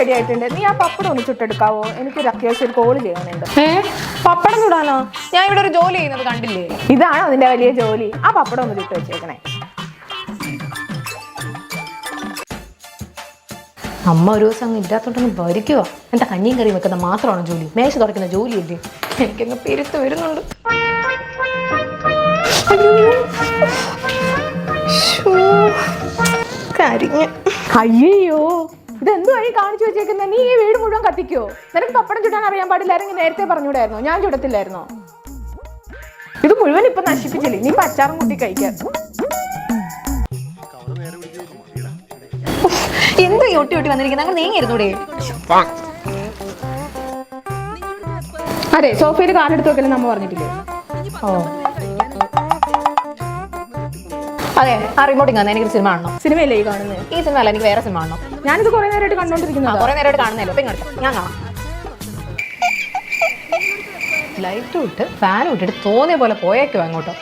Ready ആയിട്ടുണ്ട്. നീ ആ പപ്പടം ഒന്ന് ചുട്ടെടുക്കാവോ? എനിക്കൊരു അത്യാവശ്യം ഒരു കോൾ ചെയ്യാനുണ്ട് ഏ? പപ്പടം ചുടാനോ? ഞാൻ ഇവിടെ ഒരു ജോലി ചെയ്യുന്നത് കണ്ടില്ലേ? ഇതാണോ അതിന്റെ വലിയ ജോലി. ആ പപ്പടം ഒന്ന് ചുട്ട് വെച്ചേക്കണേ. അമ്മ ഒരു ദിവസം അങ്ങ് ഇല്ലാത്തോണ്ടൊന്ന് ഭരിക്കുക എന്റെ കഞ്ഞിയും കറിയും വെക്കുന്ന മാത്രമാണ് ജോലി? മേശ തുറക്കുന്ന ജോലിയല്ലേ? എനിക്കങ്ങ് പെരുത്ത് വരുന്നുണ്ട്. കരിഞ്ഞ്. അയ്യോ ഇതെന്തു വഴി കാണിച്ചു വെച്ചേക്കുന്നത് നീ ഈ വീട് മുഴുവൻ കത്തിക്കോ? നിനക്ക് പപ്പടം ചുടാൻ അറിയാൻ പാടില്ലായിരുന്നു നേരത്തെ പറഞ്ഞൂടായിരുന്നോ? ഞാൻ ചുടത്തില്ലായിരുന്നോ? ഇത് മുഴുവൻ ഇപ്പൊ നശിപ്പിച്ചില്ലേ? നീ അച്ചാറും കൂട്ടി കഴിക്കാം. എന്ത് ഒട്ടി ഒട്ടി വന്നിരിക്കുന്നത് അങ്ങനെ നീങ്ങിയിരുന്നൂടെ? അതെ സോഫയിൽ കാലെടുത്ത് വെക്കലും നമ്മ പറഞ്ഞിട്ടില്ലേ? ഓ. അതെ ആ റിമോട്ട് ഇങ്ങനെ എനിക്ക് സിനിമ കാണണം. സിനിമയല്ലേ ഈ കാണുന്നത് ഈ സിനിമ അല്ല എനിക്ക് വേറെ സിനിമ കാണണം. ഞാനിത് കുറെ നേരമായിട്ട് കണ്ടോണ്ടിരിക്കുന്നു കുറെ നേരമായിട്ട് കാണുന്നല്ലോ അപ്പൊ ഇങ്ങോട്ട്. ഞാൻ കാണാം. ലൈറ്റ് വിട്ട് ഫാൻ വിട്ടിട്ട് തോന്നിയ പോലെ പോയേക്കോ അങ്ങോട്ടോ.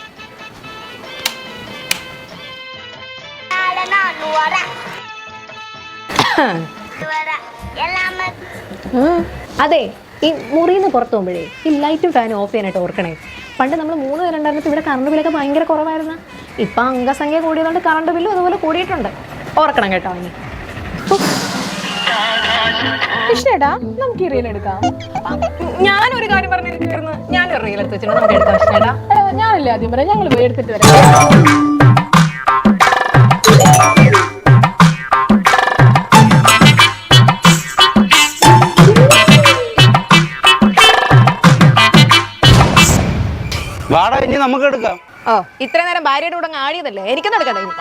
അതെ ഈ മുറിയിൽ നിന്ന് പുറത്തു പോകുമ്പോഴേ ഈ ലൈറ്റും ഫാനും ഓഫ് ചെയ്യാനായിട്ട് ഓർക്കണേ. പണ്ട് നമ്മൾ മൂന്ന് പേരുണ്ടായിരുന്നപ്പോൾ ഇവിടെ കറണ്ട് ബില്ലൊക്കെ ഭയങ്കര കുറവായിരുന്നു? ഇപ്പം അംഗസംഖ്യ കൂടിയതുകൊണ്ട് കറണ്ട് ബില്ലും അതുപോലെ കൂടിയിട്ടുണ്ട്. ഓർക്കണം കേട്ടോ ഇനി. കൃഷ്ണേട്ടാ നമുക്ക് ഈ റീൽ എടുക്കാം. ഞാനൊരു കാര്യം പറഞ്ഞിരിക്കുന്നു ഞാനൊരു റീൽ എടുത്ത് വെച്ചിട്ടുണ്ട്. നമുക്ക് എടുക്കാം കൃഷ്ണേട്ടാ. ഞാനല്ലേ ആദ്യം പറയാം ഞങ്ങൾ പോയി എടുത്തിട്ട് വരാം. വാടക ഇനി നമുക്ക് എടുക്കാം. ഓ ഇത്ര നേരം ഭാര്യയുടെ കൂടെ ആടിയതല്ലേ? എനിക്കൊന്നും എടുക്കണ്ട ഇനി